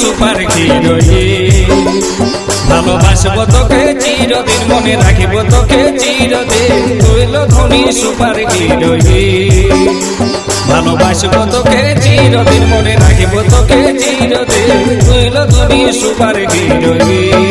Super heroine. ভালোবাসব তোকে, চিরদিন মনে রাখিব তোকে, চিরদিন তুইল ধনী সুপার হিরোইন। ভালোবাসব তোকে, চিরদিন মনে রাখিব তোকে, চিরদিন তুইল ধনী সুপার হিরোইন।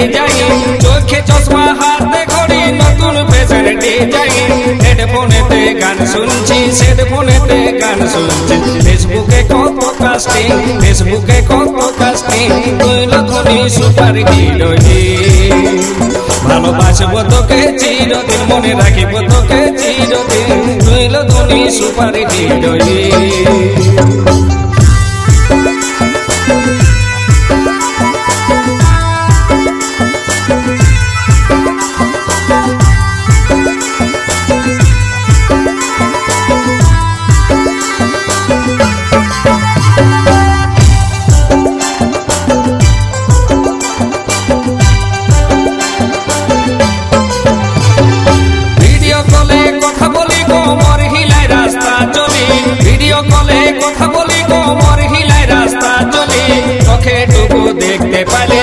ডিজাইন। চোখে চশমা, হাতে ঘড়ি নতুন ফ্যাশন ডিজাইন। হেডফোনেতে গান শুনছি হেডফোনেতে গান শুনছি। ফেসবুকে কত কাস্টিং ফেসবুকে কত কাস্টিং কইল ধনী সুপার হিরোইন ভালোবাসব তোকে, চিরদিন মনে রাখিব তোকে, চিরদিন। কইল ধনী সুপার হিরোইন টুকু দেখতে পালে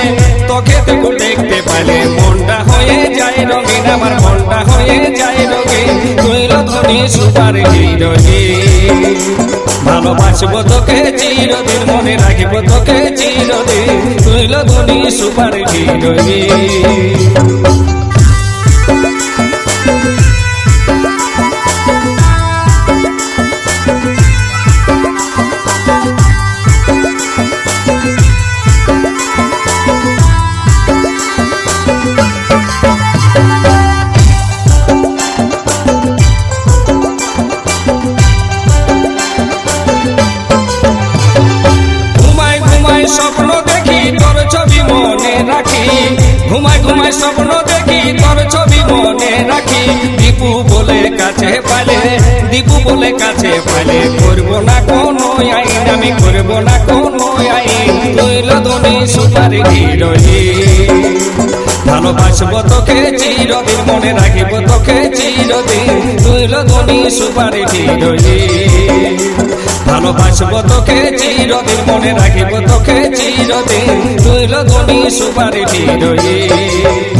তোকে টুকু দেখতে পালে। মনটা হয়ে যায় রঙিন, আমার মনটা হয়ে যায় রঙিন। তুই রতনি সুপার হিরোইন ভালোবাসব তোকে চিরদিন, মনে রাখিব তোকে চিরদিন। তুই রতনি সুপার হিরোইন ঘুমাই স্বপ্ন দেখি, তোর ছবি মনে রাখি। দীপু বলে কাছে পালে, দীপু বলে কাছে পালে। করব না কোনো আইন, আমি করব না কোনো আইন। তৈল ধনী সুপার হিরোইন। ভালোবাসব তোকে, চিরদিন মনে রাখিব তোকে, চিরদিন। তৈল ধনী সুপার হিরোইন। ভালোবাসব তোকে, চিরদিন মনে রাখিব তোকে, চিরদিন। তুইল ধনী সুপার হিরোইন